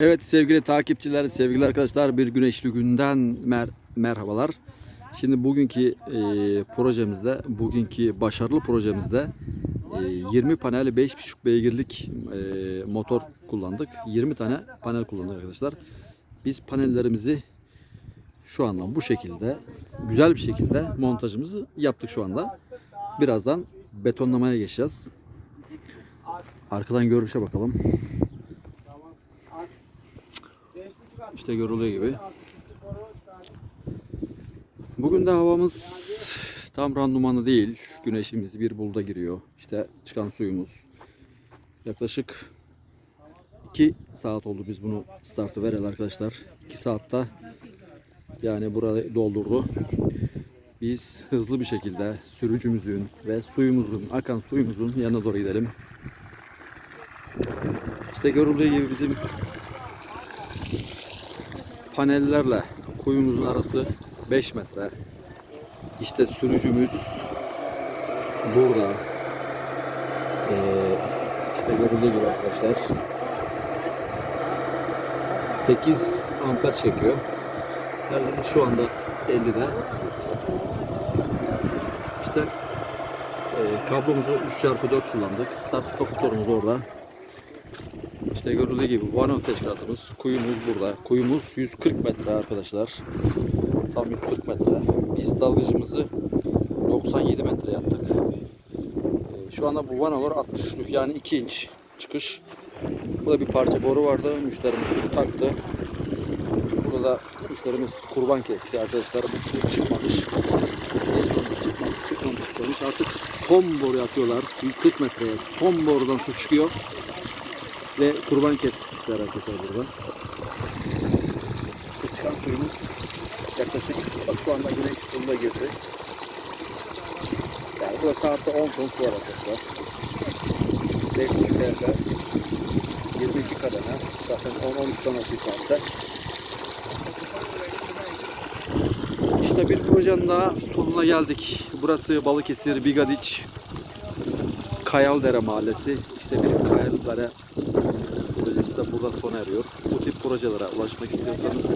Evet sevgili takipçiler, sevgili arkadaşlar bir güneşli günden mer- merhabalar. Şimdi bugünkü e, projemizde, bugünkü başarılı projemizde e, 20 panel 5.5 beygirlik e, motor kullandık. 20 tane panel kullandık arkadaşlar. Biz panellerimizi şu anda bu şekilde güzel bir şekilde montajımızı yaptık şu anda. Birazdan betonlamaya geçeceğiz. Arkadan görünüşe bakalım. İşte görüldüğü gibi. Bugün de havamız tam randımanlı değil. Güneşimiz bir bulda giriyor. İşte çıkan suyumuz. Yaklaşık 2 saat oldu biz bunu startı vereli arkadaşlar. 2 saatte yani burayı doldurdu. Biz hızlı bir şekilde sürücümüzün ve suyumuzun, akan suyumuzun yanına doğru gidelim. İşte görüldüğü gibi bizim panellerle kuyumuzun arası 5 metre. İşte sürücümüz burada. Ee, işte görüldüğü gibi arkadaşlar. 8 amper çekiyor. Şarjımız şu anda 50'de. İşte e, kablomuzu 3x4 kullandık. Start stop motorumuz orada. İşte görüldüğü gibi vano teşkilatımız. Kuyumuz burada. Kuyumuz 140 metre arkadaşlar. Tam 140 metre. Biz dalgıcımızı 97 metre yaptık. Ee, Şu anda bu vanalar 60'lık yani 2 inç çıkış. Burada bir parça boru vardı. Müşterimiz taktı. Burada da müşterimiz kurban kesti arkadaşlar. Bu su. Çıkmamış, çıkmamış, çıkmamış. Artık son boru atıyorlar. 140 metreye son borudan su çıkıyor. Ve kurban kesmişler arkadaşlar burada. Bu çıkan suyumuz yaklaşık şu anda güneş sonuna girdi. Yani burada saatte 10 ton su var arkadaşlar. 5 litre 22 kademe. Zaten 10-13 ton atıyor saatte. İşte bir projenin daha sonuna geldik. Burası Balıkesir Bigadiç Kayaldere Mahallesi. İşte bir Kayaldere de burada sona eriyor. Bu tip projelere ulaşmak istiyorsanız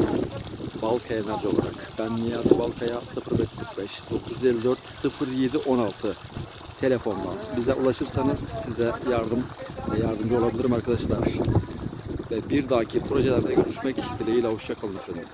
Balkaya Enerji olarak ben Niyazi Balkaya 0545 954 0716 telefonla bize ulaşırsanız size yardım yardımcı olabilirim arkadaşlar. Ve bir dahaki projelerde görüşmek dileğiyle hoşçakalın efendim.